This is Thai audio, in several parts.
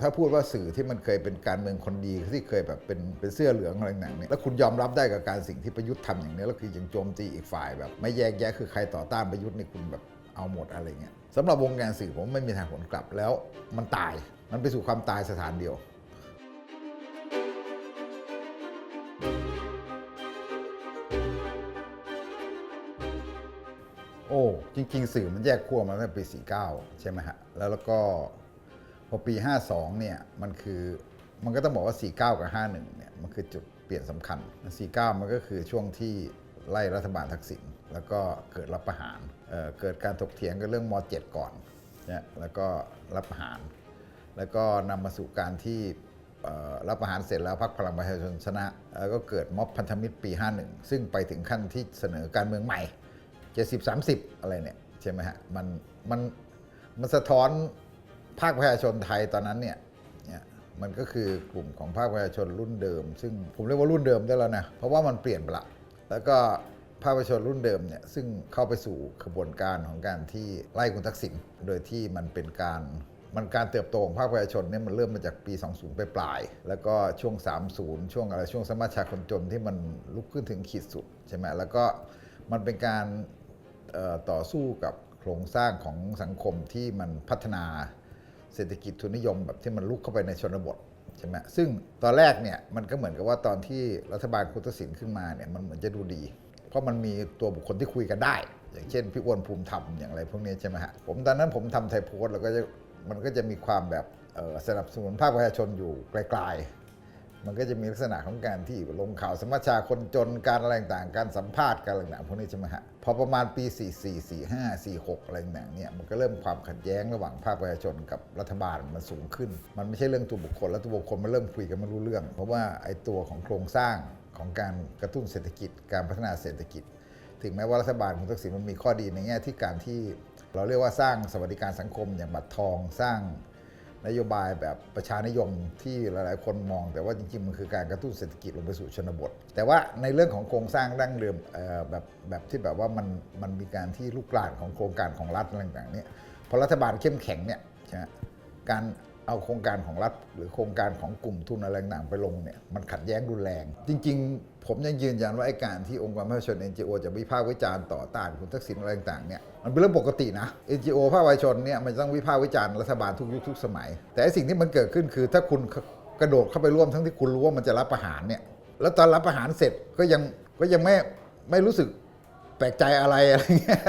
ถ้าพูดว่าสื่อที่มันเคยเป็นการเมืองคนดีที่เคยแบบเป็นเป็นเสื้อเหลืองอะไรต่างเนี่ยแล้วคุณยอมรับได้กับการสิ่งที่ประยุทธ์ทำอย่างนี้แล้วคือยังโจมตีอีกฝ่ายแบบ ไม่แยกแยะคือใครต่อต้านประยุทธ์นี่คุณแบบเอาหมดอะไรเงี้ยสำหรับวงการสื่อผมไม่มีทางผลกลับแล้วมันตายมันไปสู่ความตายสถานเดียวโอ้จริง ๆ สื่อมันแยกขั้วมาตั้งแต่ปี49 ใช่ไหมฮะแล้วแล้วก็ พอปี 52เนี่ยมันคือมันก็ต้องบอกว่า 49 กับ 51เนี่ยมันคือจุดเปลี่ยนสำคัญ 49 มันก็คือช่วงที่ไล่รัฐบาลทักษิณแล้วก็เกิดรัฐประหารเเกิดการถกเถียงกันเรื่องม .7 ก่อนนี่แล้วก็รัฐประหาร แล้วก็นำมาสู่การที่รับประหารเสร็จแล้วพรรคพลังประชาชนชนะแล้วก็เกิดม็อบพันธมิตรปี 51 ซึ่งไปถึงขั้นที่เสนอการเมืองใหม่ 70 30 อะไรเนี่ยใช่ไหมฮะมันมันมันสะท้อน ภาคประชาชนไทยตอนนั้นเนี่ยเนี่ยมันก็คือกลุ่มของภาคประชาชนรุ่นเดิม ซึ่งผมเรียกว่ารุ่นเดิมได้แล้วนะเพราะว่ามันเปลี่ยนไปละแล้วก็ภาคประชาชนรุ่นเดิมเนี่ยซึ่งเข้าไปสู่ขบวนการของการที่ไล่คุณทักษิณโดยที่มันเป็นการมันการเติบโตของภาคประชาชนเนี่ยมันเริ่มมาจากปี 20 ไปปลาย แล้วก็ช่วง 30 ช่วงอะไรช่วงสมัชชาคนจนที่มันลุกขึ้นถึงขีดสุดใช่ไหมแล้วก็มันเป็นการต่อสู้กับโครงสร้างของสังคมที่มันพัฒนา เศรษฐกิจทุนนิยมแบบที่มันลุกเข้าไปในชนบทใช่ไหมซึ่งตอนแรกเนี่ยมันก็เหมือนกับว่าตอนที่รัฐบาลคุณทศินขึ้นมาเนี่ยมันเหมือนจะดูดี เพราะมันมีตัวบุคคลที่คุยกันได้ อย่างเช่นพี่อ้วนภูมิธรรมอย่างไรพวกนี้ใช่ไหมฮะผมตอนนั้นผมทำไทยโพสต์แล้วก็จะมันก็จะมีความแบบสนับสนุนภาคประชาชนอยู่ไกลๆ มันก็จะมีลักษณะของการที่ลงข่าวสมัชชาคนจนการอะไรต่างการสัมภาษณ์การอะไรต่างพวกนี้ใช่ไหมฮะพอประมาณปี 44 45 46 อะไรต่างเนี่ยมันก็เริ่มความขัดแย้งระหว่างภาคประชาชนกับรัฐบาลมันสูงขึ้น มันไม่ใช่เรื่องตัวบุคคลแล้วตัวบุคคลมันเริ่มคุยกันไม่รู้เรื่อง เพราะว่าไอ้ตัวของโครงสร้างของการกระตุ้นเศรษฐกิจ การพัฒนาเศรษฐกิจ ถึงแม้ว่ารัฐบาลคุณทักษิณมันมีข้อดีในแง่ที่การที่เราเรียกว่าสร้างสวัสดิการสังคมอย่างบัตรทองสร้าง นโยบายแบบประชานิยมที่หลายๆ คนมอง แต่ว่าจริงๆ มันคือการกระตุ้นเศรษฐกิจลงไปสู่ชนบท แต่ว่าในเรื่องของโครงสร้างดั้งเดิมแบบแบบที่แบบว่ามันมันมีการที่ลูกลานของโครงการของรัฐอะไรต่างๆเนี่ยพอรัฐบาลเข้มแข็งเนี่ยใช่ไหมการ เอาโครงการของรัฐหรือโครงการของกลุ่มทุนอะไรต่างๆไปลงเนี่ยมันขัดแย้งรุนแรง จริง ๆ ผมยังยืนยันว่าไอ้การที่องค์กรประชาชน NGO จะวิพากษ์วิจารณ์ต่อต้านคุณทักษิณอะไรต่างๆเนี่ยมันเป็นเรื่องปกตินะ NGO ภาคประชาชนเนี่ยมันต้องวิพากษ์วิจารณ์รัฐบาลทุกยุคทุกสมัย แต่สิ่งที่มันเกิดขึ้นคือถ้าคุณกระโดดเข้าไปร่วมทั้งที่คุณรู้ว่ามันจะรับประหารเนี่ยแล้วตอนรับประหารเสร็จก็ยังก็ยังไม่ไม่รู้สึก ปลกใจอะไรอะไรเงี้ย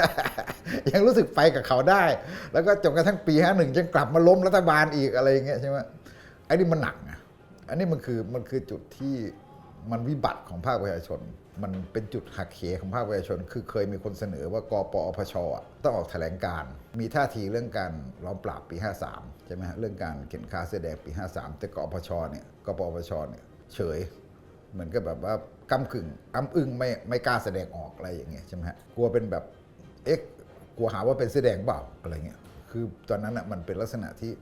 ยังรู้สึกไปกับเขาได้ แล้วก็จนกระทั่งปีห้าหนึ่งยังกลับมาล้มรัฐบาลอีกอะไรเงี้ยใช่ไหมไอ้นี่มันหนักนะอันนี้มันคือมันคือจุดที่มันวิบัติของภาคประชาชน มันเป็นจุดหักเหของภาคประชาชน คือเคยมีคนเสนอว่ากปอพชอต้องออกแถลงการมีท่าทีเรื่องการล้อมปราบปี 53 ใช่ไหมฮะเรื่องการเข็นฆ่าเสื้อแดงปี 53 แต่กปอพชเนี่ยกปอพชเนี่ยเฉย เหมือนกับแบบว่า กำกึ่งอ้ำอึ้งไม่ไม่กล้าแสดงออกอะไรอย่างเงี้ยใช่ไหมฮะกลัวเป็นแบบเอ๊ะกลัวหาว่าเป็นแสอแดงเปล่าอะไรเงี้ยคือตอนนั้นอะมันเป็นลักษณะที่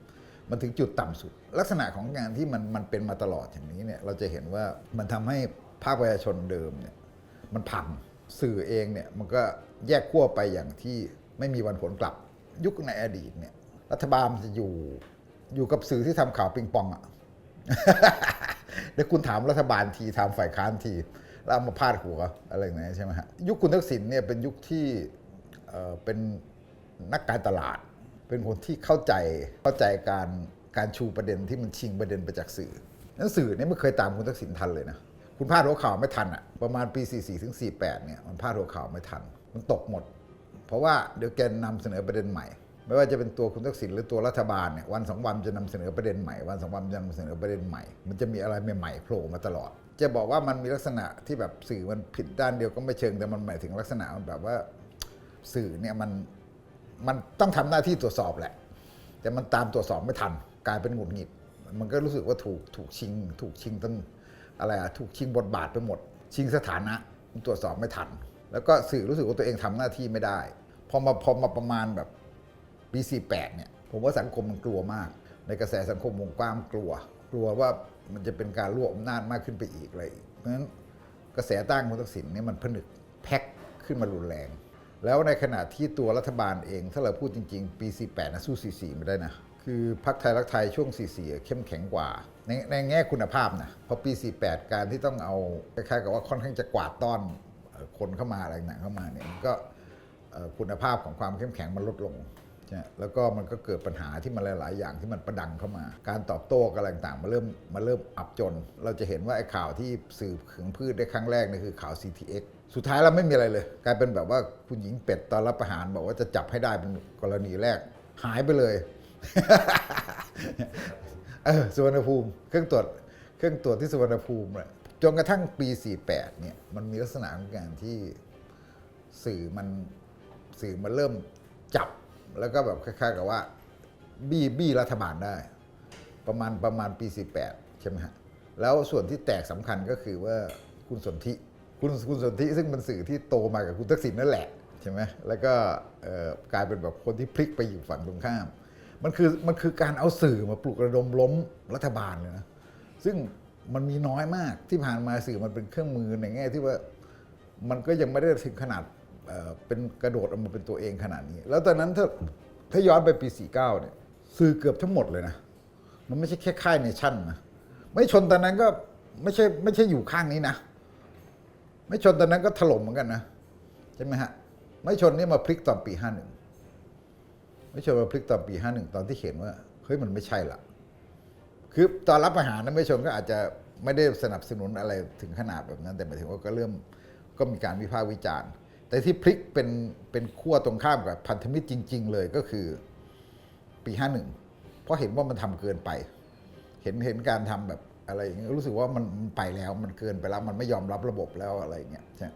มันถึงจุดต่ำสุด ลักษณะของงานที่มันมันเป็นมาตลอดอย่างนี้เนี่ยเราจะเห็นว่ามันทำให้ภาคประชาชนเดิมเนี่ยมันพังสื่อเองเนี่ยมันก็แยกขั้วไปอย่างที่ไม่มีวันผลกลับยุคในอดีตเนี่ยรัฐบาลจะอยู่อยู่กับสื่อที่ทำข่าวปิงปองอะ เดี๋ยวคุณถามรัฐบาลทีถามฝ่ายค้านที แล้วเอามาพาดหัวอะไรอย่างนี้ใช่ไหมฮะยุคคุณทักษิณเนี่ยเป็นยุคที่เอ่อเป็นนักการตลาด เป็นคนที่เข้าใจเข้าใจการการชูประเด็นที่มันชิงประเด็นไปจากสื่อนั้นสื่อเนี่ยไม่เคยตามคุณทักษิณทันเลยนะคุณพาดหัวข่าวไม่ทันอะประมาณปี 44ถึง48เนี่ยมันพาดหัวข่าวไม่ทัน มันตกหมด เพราะว่าเดี๋ยวแกนำเสนอประเด็นใหม่ ไม่ว่าจะเป็นตัวคุณทักษิณหรือตัวรัฐบาลเนี่ยวันสองวันจะนำเสนอประเด็นใหม่ วันสองวันจะนำเสนอประเด็นใหม่ มันจะมีอะไรใหม่ๆโผล่มาตลอด จะบอกว่ามันมีลักษณะที่แบบสื่อมันผิดด้านเดียวก็ไม่เชิงแต่มันหมายถึงลักษณะมันแบบว่าสื่อเนี่ยมันมันต้องทำหน้าที่ตรวจสอบแหละ แต่มันตามตรวจสอบไม่ทันกลายเป็นหงุดหงิด มันก็รู้สึกว่าถูกถูกชิง ถูกชิงตั้งอะไรอะถูกชิงบทบาทไปหมด ชิงสถานะตรวจสอบไม่ทัน แล้วก็สื่อรู้สึกว่าตัวเองทำหน้าที่ไม่ได้ พอมาพอมาประมาณแบบ ปี 48 เนี่ย ผมว่าสังคมมันกลัวมาก ในกระแสสังคมวงกว้างกลัว กลัวว่ามันจะเป็นการรวบอำนาจมากขึ้นไปอีกอะไรอีกเพราะฉะนั้นกระแสต้านคุณทักษิณเนี่ยมันผนึกแพ็คขึ้นมารุนแรง แล้วในขณะที่ตัวรัฐบาลเอง ถ้าเราพูดจริง ๆ ปี 48 นะสู้ 44 ไม่ได้นะ คือพรรคไทยรักไทยช่วง 44 เข้มแข็งกว่า ในในแง่คุณภาพนะเพราะปี 48 การที่ต้องเอาคล้ายๆกับว่าค่อนข้างจะกวาดต้อนคนเข้ามาอะไรต่างเข้ามาเนี่ยก็คุณภาพของความเข้มแข็งมันลดลง แล้วก็มันก็เกิดปัญหาที่มันหลาย ๆ อย่างที่มันประดังเข้ามา การตอบโต้กันต่างๆมันเริ่มมันเริ่มอับจน เราจะเห็นว่าไอ้ข่าวที่สืบขึงพืชได้ครั้งแรกนี่คือข่าว CTX สุดท้ายเราไม่มีอะไรเลย กลายเป็นแบบว่าคุณหญิงเป็ดตอนรับประหารบอกว่าจะจับให้ได้เป็นกรณีแรก หายไปเลยเออสุวรรณภูมิ เครื่องตรวจเครื่องตรวจที่สุวรรณภูมิเนี่ยจนกระทั่งปี 48 เนี่ยมันมีลักษณะของการที่สื่อมันสื่อมันเริ่มจับ แล้วก็แบบคล้ายๆกับว่า บี้บี้รัฐบาลได้ ประมาณประมาณปี 48 ใช่ไหมฮะ แล้วส่วนที่แตกสำคัญก็คือว่าคุณสนธิคุณคุณสนธิซึ่งเป็นสื่อที่โตมากับคุณทักษิณนั่นแหละใช่ไหมแล้วก็กลายเป็นแบบคนที่พลิกไปอยู่ฝั่งตรงข้าม มันคือมันคือการเอาสื่อมาปลุกระดมล้มรัฐบาลเลยนะซึ่งมันมีน้อยมากที่ผ่านมาสื่อมันเป็นเครื่องมือในแง่ที่ว่ามันก็ยังไม่ได้ถึงขนาด เป็นกระโดดออกมาเป็นตัวเองขนาดนี้ แล้วตอนนั้นถ้าถ้าย้อนไปปี 49 เนี่ยสื่อเกือบทั้งหมดเลยนะ มันไม่ใช่แค่ค่ายเนชั่นนะไม่ชนตอนนั้นก็ไม่ใช่ไม่ใช่อยู่ข้างนี้นะ ไม่ชนตอนนั้นก็ถล่มเหมือนกันนะใช่ไหมฮะ ไม่ชนนี่มาพลิกตอนปี 51 ไม่ชนมาพลิกตอนปี 51 ตอนที่เห็นว่าเฮ้ยมันไม่ใช่ละคือตอนรับอาหารนั้นไม่ชนก็อาจจะไม่ได้สนับสนุนอะไรถึงขนาดแบบนั้น แต่หมายถึงว่าก็เริ่มก็มีการวิพากษ์วิจารณ์ แต่ที่พลิกเป็นเป็นขั้วตรงข้ามกับพันธมิตรจริง ๆ เลยก็คือปี 51 เพราะเห็นว่ามันทำเกินไป เห็นเห็นการทำแบบอะไรอย่างเงี้ยรู้สึกว่ามันไปแล้วมันเกินไปแล้วมันไม่ยอมรับระบบแล้วอะไรอย่างเงี้ยใช่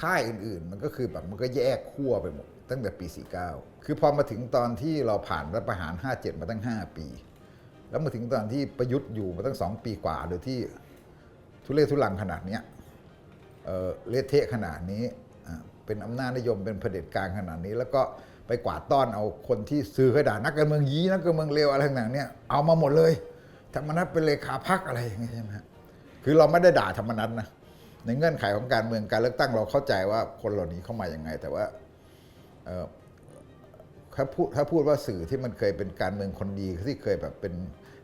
ค่ายอื่นๆ มันก็คือแบบมันก็แยกขั้วไปหมดตั้งแต่ปี 49 คือพอมาถึงตอนที่เราผ่านรัฐประหาร 57 มาตั้ง 5 ปี แล้วมาถึงตอนที่ประยุทธ์อยู่มาตั้งสองปีกว่าโดยที่ทุเรศทุลังขนาดเนี้ยเอ่อเละเทะขนาดนี้ เป็นอำนาจนิยมเป็นเผด็จการขนาดนี้ แล้วก็ไปกวาดต้อนเอาคนที่ซื้อขด่านักการเมืองยี้นักการเมืองเลวอะไรต่างๆเนี่ยเอามาหมดเลยธรรมนัตเป็นเลขาพักอะไรอย่างเงี้ยใช่ไหมฮะคือเราไม่ได้ด่าธรรมนัตนะในเงื่อนไขของการเมืองการเลือกตั้งเราเข้าใจว่าคนเหล่านี้เข้ามาอย่างไง แต่ว่าเออถ้าพูดถ้าพูดว่าสื่อที่มันเคยเป็นการเมืองคนดีที่เคยแบบเป็น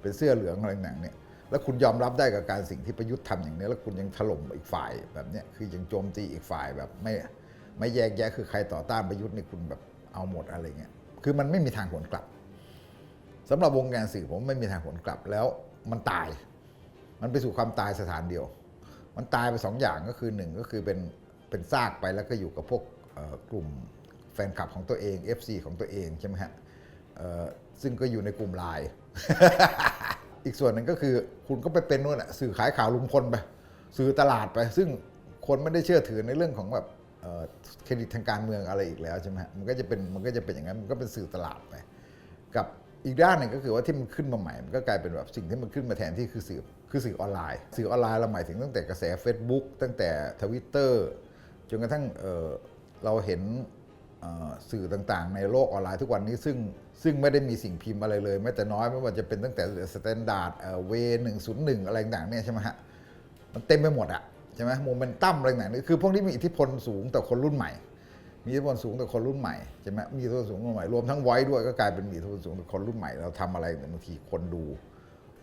เป็นเสื้อเหลืองอะไรต่างๆเนี่ยแล้วคุณยอมรับได้กับการสิ่งที่ประยุทธ์ทำอย่างนี้ แล้วคุณยังถล่มอีกฝ่ายแบบเนี้ยคือยังโจมตีอีกฝ่ายแบบไม่ ไม่แยกแยะคือใครต่อต้านประยุทธ์นี่คุณแบบเอาหมดอะไรเงี้ยคือมันไม่มีทางผลกลับสำหรับวงการสื่อผมไม่มีทางผลกลับแล้วมันตาย มันไปสู่ความตายสถานเดียว มันตายไปสองอย่างก็คือหนึ่งก็คือเป็นเป็นซากไปแล้วก็อยู่กับพวกกลุ่มแฟนคลับของตัวเอง FC ของตัวเองใช่ไหมฮะซึ่งก็อยู่ในกลุ่มไลน์อีกส่วนหนึ่งก็คือคุณก็ไปเป็นนู่นน่ะสื่อขายข่าวลุงพลไปสื่อตลาดไป ซึ่งคนไม่ได้เชื่อถือในเรื่องของแบบ เครดิตทางการเมืองอะไรอีกแล้วใช่ไหมฮะมันก็จะเป็นมันก็จะเป็นอย่างนั้นมันก็เป็นสื่อตลาดไปกับอีกด้านหนึ่งก็คือว่าที่มันขึ้นมาใหม่ มันก็กลายเป็นแบบสิ่งที่มันขึ้นมาแทนที่คือสื่อคือสื่อออนไลน์ สื่อออนไลน์เราหมายถึงตั้งแต่กระแส Facebook ตั้งแต่ทวิตเตอร์จนกระทั่งเเราเห็นสื่อต่างๆ ในโลกออนไลน์ทุกวันนี้ซึ่งซึ่งไม่ได้มีสิ่งพิมพ์อะไรเลยแม้แต่น้อยไม่ว่าจะเป็นตั้งแต่สแตนดาร์ดเวหนึ่งศูนย์หนึ่งอะไรต่างๆเนี่ยใช่ไหมฮะมันเต็มไปหมดอะ ใช่ไหมโมเมนตัมอะไรต่างๆคือพวกนี้มีอิทธิพลสูงต่อคนรุ่นใหม่ มีอิทธิพลสูงต่อคนรุ่นใหม่ใช่ไหมมีอิทธิพลสูงต่อคนรุ่นใหม่รวมทั้งไว้ด้วยก็กลายเป็นมีอิทธิพลสูงต่อคนรุ่นใหม่เราทำอะไรบางทีคนดู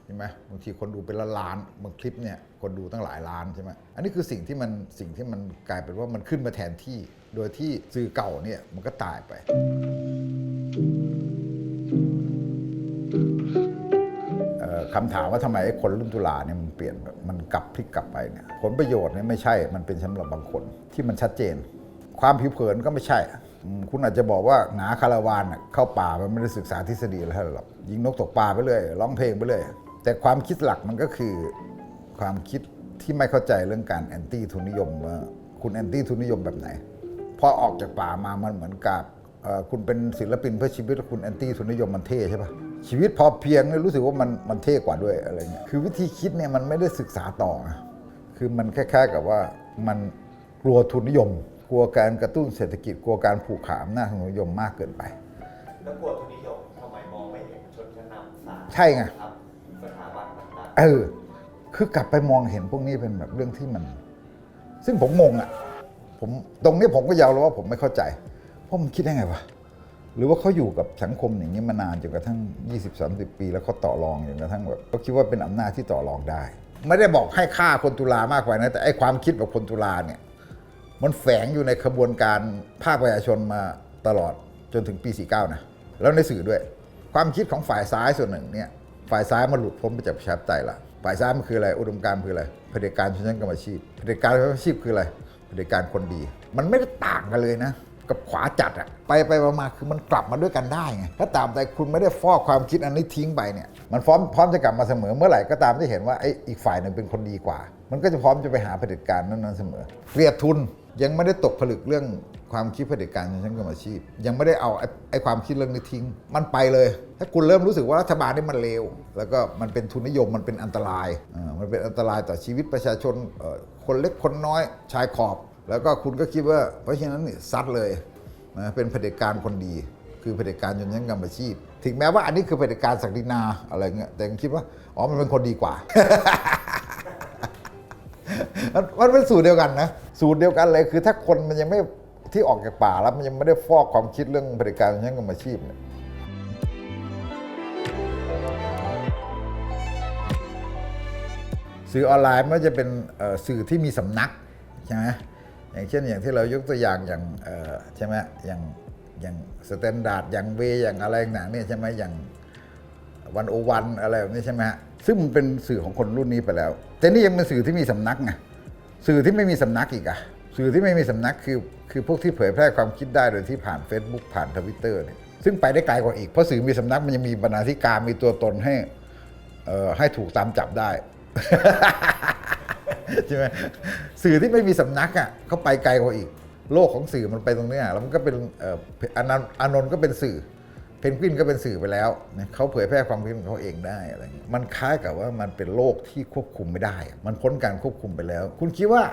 ใช่ไหมบางทีคนดูเป็นล้านล้านบางคลิปเนี่ยคนดูตั้งหลายล้านใช่ไหมอันนี้คือสิ่งที่มันสิ่งที่มันกลายเป็นว่ามันขึ้นมาแทนที่ โดยที่สื่อเก่าเนี่ยมันก็ตายไป คำถามว่าทำไมไอ้คนรุ่นตุลาเนี่ยมันเปลี่ยนแบบมันกลับพลิกกลับไปเนี่ยผลประโยชน์เนี่ยไม่ใช่ มันเป็นสำหรับบางคนที่มันชัดเจน ความผิวเผินก็ไม่ใช่ คุณอาจจะบอกว่าหนาคาราวานเข้าป่ามันไม่ได้ศึกษาทฤษฎีอะไรหรอกยิงนกตกปลาไปเรื่อยร้องเพลงไปเรื่อยแต่ความคิดหลักมันก็คือความคิดที่ไม่เข้าใจเรื่องการแอนตี้ทุนนิยมว่าคุณแอนตี้ทุนนิยมแบบไหนพอออกจากป่ามามันเหมือนกับคุณเป็นศิลปินเพื่อชีวิตคุณแอนตี้ทุนนิยมมันเท่ใช่ปะ ชีวิตพอเพียงเนี่ยรู้สึกว่ามันมันเท่กว่าด้วยอะไรเงี้ยคือวิธีคิดเนี่ยมันไม่ได้ศึกษาต่อนะคือมันคล้ายๆกับว่ามันกลัวทุนนิยม กลัวการกระตุ้นเศรษฐกิจกลัวการผูกขาอำนาจทุนนิยมมากเกินไป แล้วกลัวทุนนิยมทำไมมองไม่เห็นชนชั้นนำสารใช่ไงครับสถาบันต่างเออคือกลับไปมองเห็นพวกนี้เป็นแบบเรื่องที่มัน ซึ่งผมงงอะผมตรงนี้ผมก็ยาวแล้วว่าผมไม่เข้าใจเพราะมันคิดได้ไงวะ หรือว่าเขาอยู่กับสังคมอย่างนี้มานานจนกระทั่ง 20-30 ปี แล้วเขาต่อรองจนกระทั่งแบบเขาคิดว่าเป็นอำนาจที่ต่อรองได้ ไม่ได้บอกให้ฆ่าคนตุลามากกว่านะแต่ไอ้ความคิดแบบคนตุลาเนี่ยมันแฝงอยู่ในขบวนการภาคประชาชนมาตลอดจนถึงปี 49 นะ แล้วในสื่อด้วย ความคิดของฝ่ายซ้ายส่วนหนึ่งเนี่ยฝ่ายซ้ายมันหลุดพ้นไปจากประชาธิปไตยละฝ่ายซ้ายมันคืออะไรอุดมการณ์คืออะไรเผด็จการชนชั้นกรรมอาชีพเผด็จการชนชั้นกรรมอาชีพคืออะไรเผด็จการคนดี มันไม่ได้ต่างกันเลยนะ กับขวาจัดอะไปไปมาคือมันกลับมาด้วยกันได้ไงถ้าตามแต่คุณไม่ได้ฟอกความคิดอันนี้ทิ้งไปเนี่ยมันพร้อมพร้อมจะกลับมาเสมอเมื่อไหร่ก็ตามที่เห็นว่าไอ้อีกฝ่ายหนึ่งเป็นคนดีกว่า มันก็จะพร้อมจะไปหาเผด็จการนั้นๆเสมอเกลียดทุนยังไม่ได้ตกผลึกเรื่องความคิดเผด็จการชนชั้นกรรมอาชีพ ยังไม่ได้เอาไอ้ความคิดเรื่องนี้ทิ้ง มันไปเลย ถ้าคุณเริ่มรู้สึกว่ารัฐบาลนี่มันเลวแล้วก็มันเป็นทุนนิยมมันเป็นอันตรายมันเป็นอันตรายต่อชีวิตประชาชนคนเล็กคนน้อยชายขอบ แล้วก็คุณก็คิดว่า เพราะฉะนั้นนี่ซัดเลยนะเป็นเผด็จการคนดี คือเผด็จการชนชั้นกรรมอาชีพ ถึงแม้ว่าอันนี้คือเผด็จการศักดินาอะไรเงี้ยแต่ยังคิดว่าอ๋อมันเป็นคนดีกว่า มันเป็นสูตรเดียวกันนะสูตรเดียวกันเลยคือถ้าคนมันยังไม่ที่ออกจากป่าแล้วมันยังไม่ได้ฟอกความคิดเรื่องบริการชั้นกรรมอาชีพเนี่ยสื่อออนไลน์ม่ว่าจะเป็นสื่อที่มีสำนักใช่ไหม อย่างเช่นอย่างที่เรายกตัวอย่างอย่างใช่ไหมอย่างอย่างสแตนดาร์ดอย่างเวอย่างอะไรต่างเนี่ยใช่ไหมอย่างวันโอวันอะไรแบบนี้ใช่ไหมฮะซึ่งมันเป็นสื่อของคนรุ่นนี้ไปแล้ว แต่นี่ยังเป็นสื่อที่มีสำนักไงสื่อที่ไม่มีสำนักอีกอะสื่อที่ไม่มีสำนักคือคือพวกที่เผยแพร่ความคิดได้โดยที่ผ่าน Facebook ผ่านทวิตเตอร์เนี่ยซึ่งไปได้ไกลกว่าอีก เพราะสื่อมีสำนักมันยังมีบรรณาธิการมีตัวตนให้เอ่อให้ถูกตามจับได้ ใช่ไหมสื่อที่ไม่มีสำนักอะเขาไปไกลกว่าอีก โลกของสื่อมันไปตรงเนี้ยแล้วมันก็เป็นอนันต์อานนท์ก็เป็นสื่อ เพนกวินก็เป็นสื่อไปแล้วนะเขาเผยแพร่ความคิดของเขาเองได้อะไรเงี้ยมันคล้ายกับว่ามันเป็นโลกที่ควบคุมไม่ได้ มันพ้นการควบคุมไปแล้ว คุณคิดว่า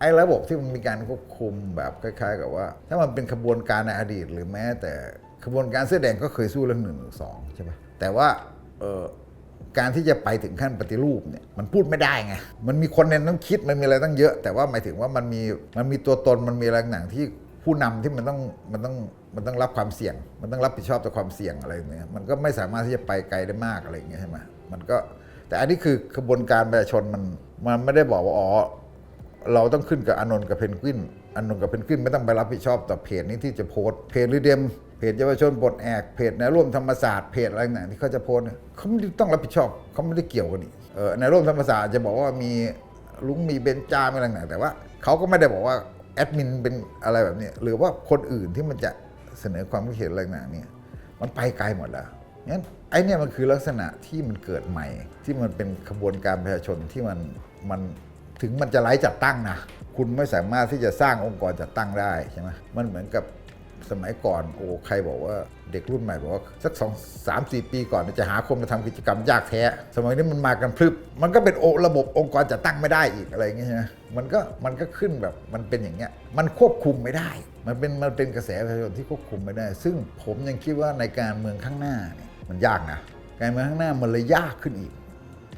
ไอ้ระบบที่มันมีการควบคุมแบบคล้าย ๆ กับว่า ถ้ามันเป็นขบวนการในอดีต หรือแม้แต่ขบวนการเสื้อแดงก็เคยสู้เรื่องหนึ่งหนึ่งสองใช่ไหมแต่ว่าเออ การที่จะไปถึงขั้นปฏิรูปเนี่ยมันพูดไม่ได้ไงมันมีคนในต้องคิดมันมีอะไรตั้งเยอะ แต่ว่าหมายถึงว่ามันมีมันมีตัวตนมันมีอะไรต่างที่ผู้นำที่มันต้องมันต้องมันต้องรับความเสี่ยง มันต้องรับผิดชอบต่อความเสี่ยงอะไรเงี้ยมันก็ไม่สามารถที่จะไปไกลได้มากอะไรอย่างเงี้ยใช่ไหมมันก็แต่อันนี้คือขบวนการประชาชนมันมันไม่ได้บอกว่าอ๋อเราต้องขึ้นกับอานนท์กับเพนกวินอานนท์กับเพนกวินไม่ต้องไปรับผิดชอบต่อเพจนี้ที่จะโพสเพจหรือเดม เพจเยาวชนปลดแอกเพจแนวร่วมธรรมศาสตร์เพจอะไรต่างที่เขาจะโพสเขาไม่ต้องรับผิดชอบเขาไม่ได้เกี่ยวกันนี่เออแนวร่วมธรรมศาสตร์จะบอกว่ามีลุงมีเบนจามีอะไรต่างแต่ว่าเขาก็ไม่ได้บอกว่าแอดมินเป็นอะไรแบบนี้หรือว่าคนอื่นที่มันจะเสนอความคิดเห็นอะไรต่างเนี่ยมันไปไกลหมดแล้วงั้นไอ้เนี่ยมันคือลักษณะที่มันเกิดใหม่ ที่มันเป็นขบวนการประชาชนที่มันมันถึงมันจะไร้จัดตั้งนะคุณไม่สามารถที่จะสร้างองค์กรจัดตั้งได้ใช่ไหมมันเหมือนกับ สมัยก่อนโอ้ใครบอกว่าเด็กรุ่นใหม่บอกว่าสักสองสามสี่ปีก่อนจะหาคนมาทำกิจกรรมยากแท้ สมัยนี้มันมากันพรึบมันก็เป็นโอระบบองค์กรจัดตั้งไม่ได้อีกอะไรเงี้ยใช่ไหมมันก็มันก็ขึ้นแบบมันเป็นอย่างเงี้ยมันควบคุมไม่ได้ มันเป็นมันเป็นกระแสประชาชนที่ควบคุมไม่ได้ ซึ่งผมยังคิดว่าในการเมืองข้างหน้าเนี่ยมันยากนะการเมืองข้างหน้ามันเลยยากขึ้นอีก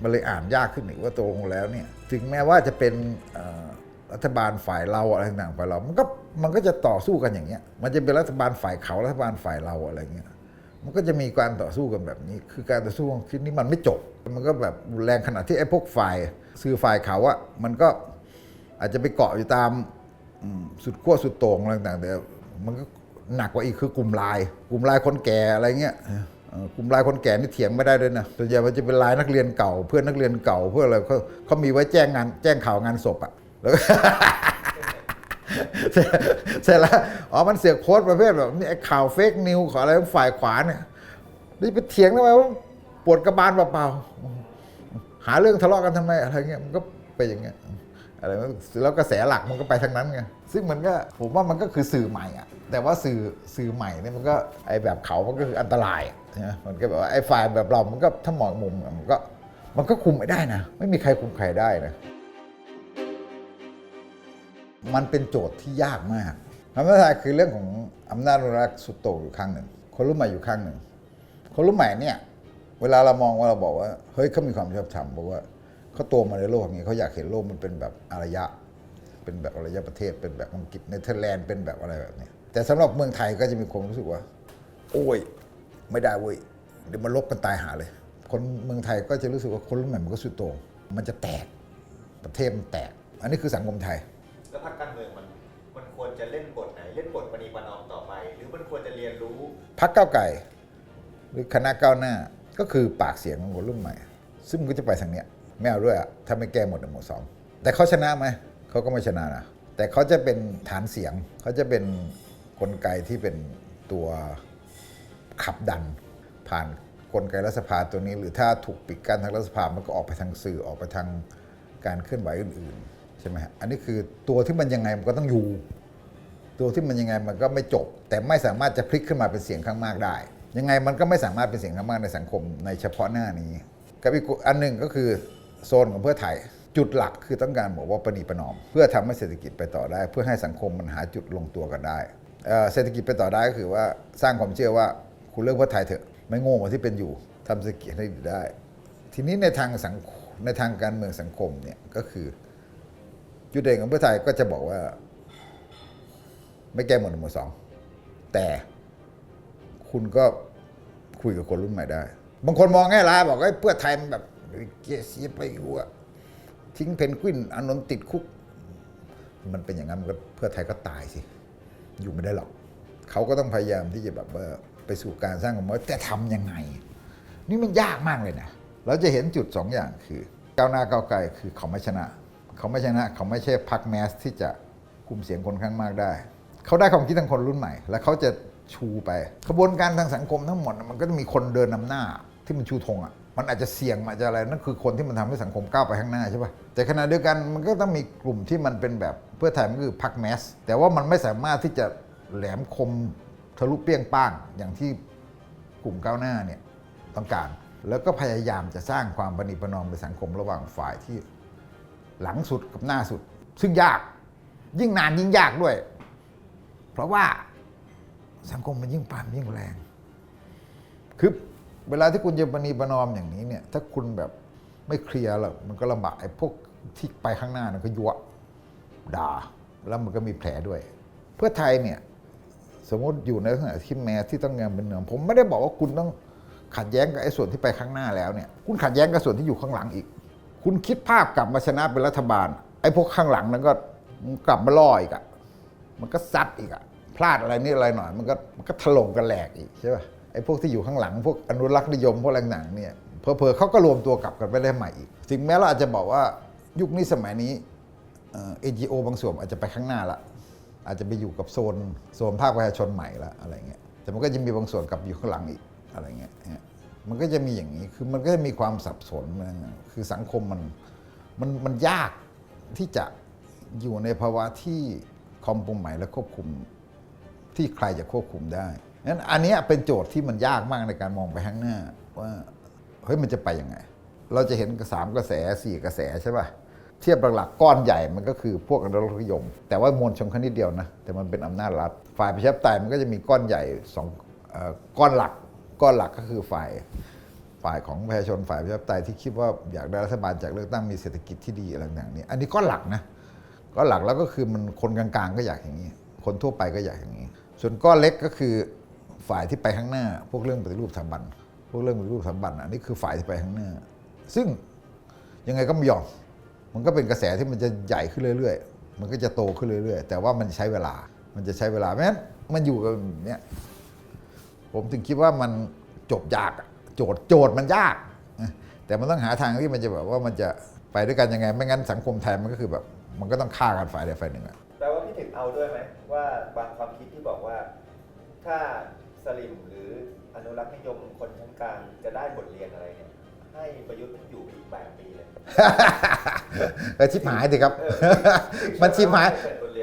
มันเลยอ่านยากขึ้นอีกว่าตกลงแล้วเนี่ยถึงแม้ว่าจะเป็น รัฐบาลฝ่ายเราอะไรต่างๆฝ่ายเรา มันก็มันก็จะต่อสู้กันอย่างเงี้ย มันจะเป็นรัฐบาลฝ่ายเขารัฐบาลฝ่ายเราอะไรเงี้ย มันก็จะมีการต่อสู้กันแบบนี้ คือการต่อสู้ของคิดนี้มันไม่จบ มันก็แบบแรงขนาดที่ไอ้พวกฝ่ายสื่อฝ่ายเขาอะมันก็อาจจะไปเกาะอยู่ตามสุดขั้วสุดโต่งอะไรต่างๆแต่มันก็หนักกว่าอีกคือกลุ่มลาย กลุ่มลายคนแก่อะไรเงี้ยกลุ่มลายคนแก่นี่เถียงไม่ได้ด้วยนะส่วนใหญ่มันจะเป็นลายนักเรียนเก่า เพื่อนนักเรียนเก่าเพื่ออะไรเขาเขามีไว้แจ้งงานแจ้งข่าวงานศพอะ แล้วเสร็จแล้วอ๋อมันเสือกโพสประเภทแบบนี่ข่าวเฟกนิวขออะไรฝ่ายขวาเนี่ยนี่ไปเถียงทำไมว่าปวดกระบาลเปล่าๆหาเรื่องทะเลาะกันทำไมอะไรเงี้ยมันก็ไปอย่างเงี้ยอะไรแล้วกระแสหลักมันก็ไปทางนั้นไงซึ่งมันก็ผมว่ามันก็คือสื่อใหม่อะแต่ว่าสื่อสื่อใหม่เนี่ยมันก็ไอแบบเขามันก็คืออันตรายอะใช่ไหมมันก็แบบว่าไอฝ่ายแบบเรา มันก็ถ้ามองมุมมันก็มันก็คุมไม่ได้นะ ไม่มีใครคุมใครได้นะ มันเป็นโจทย์ที่ยากมากธรรมชาติคือเรื่องของอำนาจรักสุดโต่งอยู่ข้างหนึ่ง คนรุ่นใหม่อยู่ข้างหนึ่ง คนรุ่นใหม่เนี่ย เวลาเรามองว่าเราบอกว่า เฮ้ยเขามีความชอบธรรมเพราะว่าเขาโตมาในโลกอย่างนี้เขาอยากเห็นโลกมันเป็นแบบอารยะ เป็นแบบอารยประเทศ เป็นแบบอังกฤษเนเธอร์แลนด์เป็นแบบอะไรแบบนี้ แต่สำหรับเมืองไทยก็จะมีความรู้สึกว่า โอ้ย ไม่ได้เว้ยเดี๋ยวมันลบกันตายหาเลย คนเมืองไทยก็จะรู้สึกว่าคนรุ่นใหม่มันก็สุดโต่งมันจะแตกประเทศมันแตก อันนี้คือสังคมไทย แล้วพรรคการเมืองมันมันควรจะเล่นบทไหน เล่นบทปณีประนอมต่อไป หรือมันควรจะเรียนรู้พักเก้าวไก่ หรือคณะก้าวหน้าก็คือปากเสียงของคนรุ่นใหม่ ซึ่งมันก็จะไปทางเนี้ยไม่เอาด้วยอะถ้าไม่แก้หมดหนึ่งหมดสองแต่เขาชนะไหมเขาก็ไม่ชนะนะแต่เขาจะเป็นฐานเสียง เขาจะเป็นกลไกที่เป็นตัวขับดัน ผ่านกลไกรัฐสภาตัวนี้ หรือถ้าถูกปิดกั้นทางรัฐสภามันก็ออกไปทางสื่อออกไปทางการเคลื่อนไหวอื่นๆ ช่ไหมอันนี้คือตัวที่มันยังไงมันก็ต้องอยู่ ตัวที่มันยังไงมันก็ไม่จบ แต่ไม่สามารถจะพลิกขึ้นมาเป็นเสียงข้างมากได้ ยังไงมันก็ไม่สามารถเป็นเสียงข้างมากในสังคมในเฉพาะหน้านี้กับอีกอันหนึ่งก็คือโซนของเพื่อไทยจุดหลักคือต้องการบอกว่าประนีประนอม เพื่อทำให้เศรษฐกิจไปต่อได้ เพื่อให้สังคมมันหาจุดลงตัวกันได้เศรษฐกิจไปต่อได้ก็คือว่าสร้างความเชื่อว่าคุณเลือกเพื่อไทยเถอะ ไม่โง่กว่าที่เป็นอยู่ทำเศรษฐกิจให้ดีได้ ทีนี้ในทางสังในทางการเมืองสังคมเนี่ยก็คือ จุดเด่นของเพื่อไทยก็จะบอกว่า ไม่แก้หมวดหนึ่งหมวดสองแต่คุณก็คุยกับคนรุ่นใหม่ได้ บางคนมองแง่ร้ายบอกว่าเพื่อไทยมันแบบเกยเสียไปอยู่อะทิ้งเพนกวินอานนท์ติดคุก มันเป็นอย่างนั้นมันก็เพื่อไทยก็ตายสิ อยู่ไม่ได้หรอก เขาก็ต้องพยายามที่จะแบบว่าไปสู่การสร้างความว่าแต่ทำยังไง นี่มันยากมากเลยนะ เราจะเห็นจุดสองอย่างคือ ก้าวหน้าก้าวไกลคือเขาไม่ชนะ เขาไม่ชนะ เขาไม่ใช่พักแมสที่จะคุมเสียงคนข้างมากได้ เขาได้ความคิดทางคนรุ่นใหม่ แล้วเขาจะชูไปขบวนการทางสังคมทั้งหมด มันก็จะมีคนเดินนำหน้าที่มันชูธงอะมันอาจจะเสี่ยงมันอาจจะอะไรนั่นคือคนที่มันทำให้สังคมก้าวไปข้างหน้าใช่ปะแต่ขณะเดียวกันมันก็ต้องมีกลุ่มที่มันเป็นแบบเพื่อไทยมันคือพักแมส แต่ว่ามันไม่สามารถที่จะแหลมคมทะลุเปี้ยงป้างอย่างที่กลุ่มก้าวหน้าเนี่ยต้องการ แล้วก็พยายามจะสร้างความปณิประนอมในสังคมระหว่างฝ่ายที่ หลังสุดกับหน้าสุด ซึ่งยากยิ่งนานยิ่งยากด้วย เพราะว่าสังคมมันยิ่งปานยิ่งแรงคือเวลาที่คุณจะปณีประนอมอย่างนี้เนี่ย ถ้าคุณแบบไม่เคลียร์แล้วมันก็ลำบากไอ้พวกที่ไปข้างหน้าเนี่ยก็ยั่วด่า แล้วมันก็มีแผลด้วย เพื่อไทยเนี่ย สมมติอยู่ในลักษณะที่แม้ที่ต้องงานเป็นเนืองผมไม่ได้บอกว่าคุณต้องขัดแย้งกับไอ้ส่วนที่ไปข้างหน้าแล้วเนี่ย คุณขัดแย้งกับส่วนที่อยู่ข้างหลังอีก คุณคิดภาพกลับมาชนะเป็นรัฐบาล ไอ้พวกข้างหลังนั้นก็กลับมาล่ออีกอะมันก็ซัดอีกอะพลาดอะไรนี่อะไรหน่อย มันก็มันก็ถล่มกันแหลกอีกใช่ป่ะไอ้พวกที่อยู่ข้างหลังพวกอนุรักษ์นิยมพวกอะไรต่างเนี่ยเพอเพอเขาก็รวมตัวกลับกันไปได้ใหม่อีกถึงแม้เราอาจจะบอกว่ายุคนี้สมัยนี้เอ่อ NGO บางส่วนอาจจะไปข้างหน้าละอาจจะไปอยู่กับโซนโซนภาคประชาชนใหม่ละอะไรเงี้ยแต่มันก็จะมีบางส่วนกลับอยู่ข้างหลังอีกอะไรเงี้ย มันก็จะมีอย่างนี้คือมันก็จะมีความสับสนนะคือสังคมมันมันมันยากที่จะอยู่ในภาวะที่คอมโพมใหม่และควบคุมที่ใครจะควบคุมได้นั้นอันนี้เป็นโจทย์ที่มันยากมากในการมองไปข้างหน้า ว่าเฮ้ยมันจะไปยังไง เราจะเห็นสามกระแสสี่กระแสใช่ป่ะเทียบหลักๆก้อนใหญ่มันก็คือพวกอนุรักษ์นิยม แต่ว่ามวลชนแค่นิดเดียวนะแต่มันเป็นอำนาจรัฐ ฝ่ายประชาธิปไตยมันก็จะมีก้อนใหญ่สองอก้อนหลัก ก้อนหลักก็คือฝ่ายฝ่ายของประชาชนฝ่ายประชาธิปไตยที่คิดว่าอยากได้รัฐบาลจากเลือกตั้งมีเศรษฐกิจที่ดีอะไรต่างนี่ยอันนี้ก้อนหลักนะก้อนหลักแล้วก็คือมันคนกลางๆ ก็อยากอย่างนี้ คนทั่วไปก็อยากอย่างนี้ ส่วนก้อนเล็กก็คือฝ่ายที่ไปข้างหน้า พวกเรื่องปฏิรูปสถาบันพวกเรื่องปฏิรูปสถาบันอันนี้คือฝ่ายที่ไปข้างหน้า ซึ่งยังไงก็ไม่ยอมมันก็เป็นกระแสที่มันจะใหญ่ขึ้นเรื่อย ๆ มันก็จะโตขึ้นเรื่อย ๆ แต่ว่ามันใช้เวลา มันจะใช้เวลาเพราะฉะนั้มันอยู่กับเนี้ย ผมถึงคิดว่ามันจบยากอะโจทย์โจทย์มันยากนะแต่มันต้องหาทางที่มันจะแบบว่ามันจะไปด้วยกันยังไง ไม่งั้นสังคมไทยมันก็คือแบบมันก็ต้องฆ่ากันฝ่ายใดฝ่ายหนึ่งอะแปลว่าพี่ถึงเอาด้วยไหมว่าบางความคิดที่บอกว่า ถ้าสลิมหรืออนุรักษ์นิยมคนชั้นกลางจะได้บทเรียนอะไรเนี่ยให้ประยุทธ์อยู่อีกแปดปีเลยเออชิบหายสิครับเออมันชิบหาย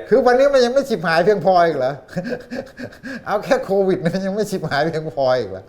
คือวันนี้มันยังไม่ฉิบหายเพียงพออีกเหรอ เอาแค่โควิดมันยังไม่ฉิบหายเพียงพออีกเหรอ